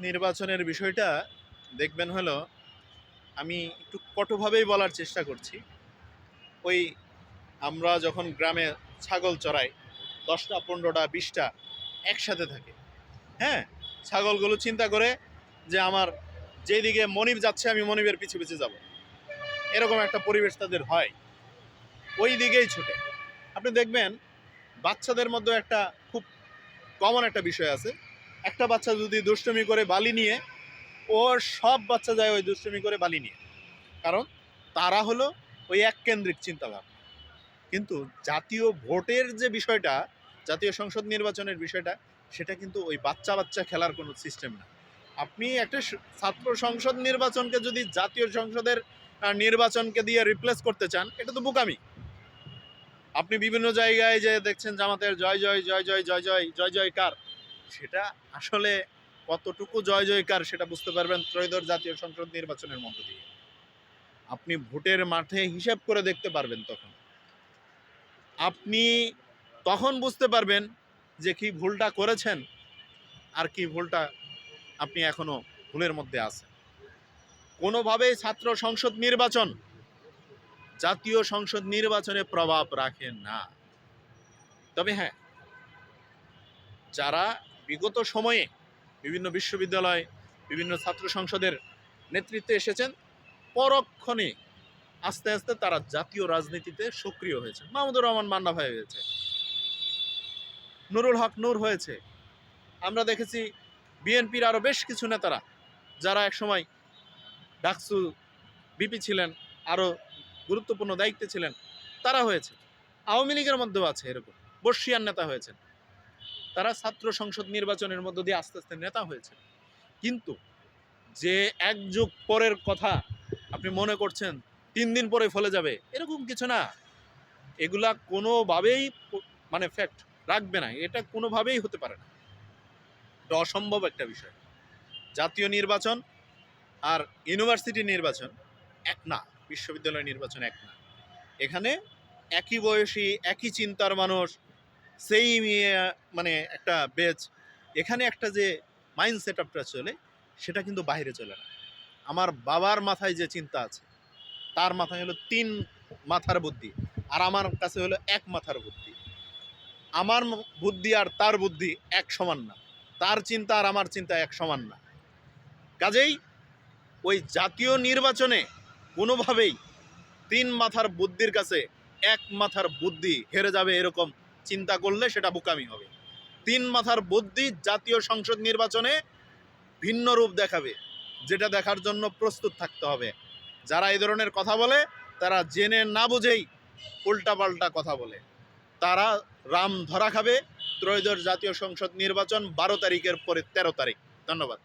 নির্বাচনের বিষয়টা দেখবেন হলো, আমি একটু কটুভাবেই বলার চেষ্টা করছি। ওই আমরা যখন গ্রামে ছাগল চড়াই, দশটা, পনেরোটা, বিশটা একসাথে থাকে। হ্যাঁ ছাগলগুলো চিন্তা করে যে আমার যেদিকে মনিব যাচ্ছে, আমি মনিবের পিছু পিছু যাব। এরকম একটা পরিবেশ তাদের হয়। ওই দিকেই ছুটে। আপনি দেখবেন, বাচ্চাদের মধ্যে একটা খুব কমন একটা বিষয় আছে। একটা বাচ্চা যদি দুষ্টুমি করে বালি নিয়ে, ওর সব বাচ্চা যায় ওই দুষ্টমি করে বালি নিয়ে। কারণ তারা হলো ওই এক কেন্দ্রিক চিন্তাভাবনা। কিন্তু জাতীয় ভোটের যে বিষয়টা, জাতীয় সংসদ নির্বাচনের বিষয়টা, সেটা কিন্তু ওই বাচ্চা বাচ্চা খেলার কোনো সিস্টেম না। আপনি একটা ছাত্র সংসদ নির্বাচনকে যদি জাতীয় সংসদের নির্বাচনকে দিয়ে রিপ্লেস করতে চান, এটা তো বোকামি। আপনি বিভিন্ন জায়গায় যে দেখছেন জামাতের জয় জয় জয় জয় জয় জয় জয় জয়কার সেটা আসলে কতটুকু জয় জয়কার সেটা বুঝতে পারবেন ত্রয়োদশ জাতীয় সংসদ নির্বাচনের মধ্য দিয়ে। আপনি ভোটের মাঠে হিসাব করে দেখতে পারবেন তখন। আপনি তখন বুঝতে পারবেন যে কি ভুলটা করেছেন আর কি ভুলটা আপনি এখনও ভুলের মধ্যে আছেন। কোনোভাবেই ছাত্র সংসদ নির্বাচন জাতীয় সংসদ নির্বাচনে প্রভাব রাখে না। তবে হ্যাঁ যারা বিগত সময়ে বিভিন্ন বিশ্ববিদ্যালয়, বিভিন্ন ছাত্র সংসদের নেতৃত্বে এসেছেন। পরক্ষণে আস্তে আস্তে তারা জাতীয় রাজনীতিতে সক্রিয় হয়েছে। মাহমুদুর রহমান মান্না ভাই হয়েছে। নুরুল হক নূর হয়েছে। আমরা দেখেছি বিএনপির আরও বেশ কিছু নেতারা যারা একসময় ডাকসু বিপি ছিলেন আরও গুরুত্বপূর্ণ দায়িত্বে ছিলেন, তারা হয়েছে। আওয়ামী লীগের মধ্যেও আছে এরকম। বর্ষিয়ান নেতা হয়েছেন। তারা ছাত্র সংসদ নির্বাচনের মধ্য দিয়ে আস্তে আস্তে নেতা হয়েছে। কিন্তু যে এক যুগ পরের কথা আপনি মনে করছেন, তিন দিন পরে ফলে যাবে, এরকম কিছু না। এগুলা কোনোভাবেই মানে ফ্যাক্ট রাখবে না, এটা কোনোভাবেই হতে পারে না। এটা অসম্ভব একটা বিষয়। জাতীয় নির্বাচন আর ইউনিভার্সিটি নির্বাচন এক না, বিশ্ববিদ্যালয় নির্বাচন এক না। এখানে একই বয়সী, একই চিন্তার মানুষ সেই মানে একটা বেচ এখানে একটা যে মাইন্ড সেট আপটা চলে, সেটা কিন্তু বাইরে চলে না। আমার বাবার মাথায় যে চিন্তা আছে, তার মাথায় হলো তিন মাথার বুদ্ধি, আর আমার কাছে হলো এক মাথার বুদ্ধি। আমার বুদ্ধি আর তার বুদ্ধি এক সমান না। তার চিন্তা আর আমার চিন্তা এক সমান না। কাজেই ওই জাতীয় নির্বাচনে কোনোভাবেই তিন মাথার বুদ্ধির কাছে এক মাথার বুদ্ধি হেরে যাবে এরকম চিন্তা করলে সেটা বোকামি হবে। তিন মাথার বুদ্ধি জাতীয় সংসদ নির্বাচনে ভিন্ন রূপ দেখাবে, যেটা দেখার জন্য প্রস্তুত থাকতে হবে। যারা এই ধরনের কথা বলে, তারা জেনে না বুঝেই উল্টাপাল্টা কথা বলে। তারা রাম ধরা খাবে, ত্রয়োদশ জাতীয় সংসদ নির্বাচন বারো তারিখের পরে তেরো তারিখ। ধন্যবাদ।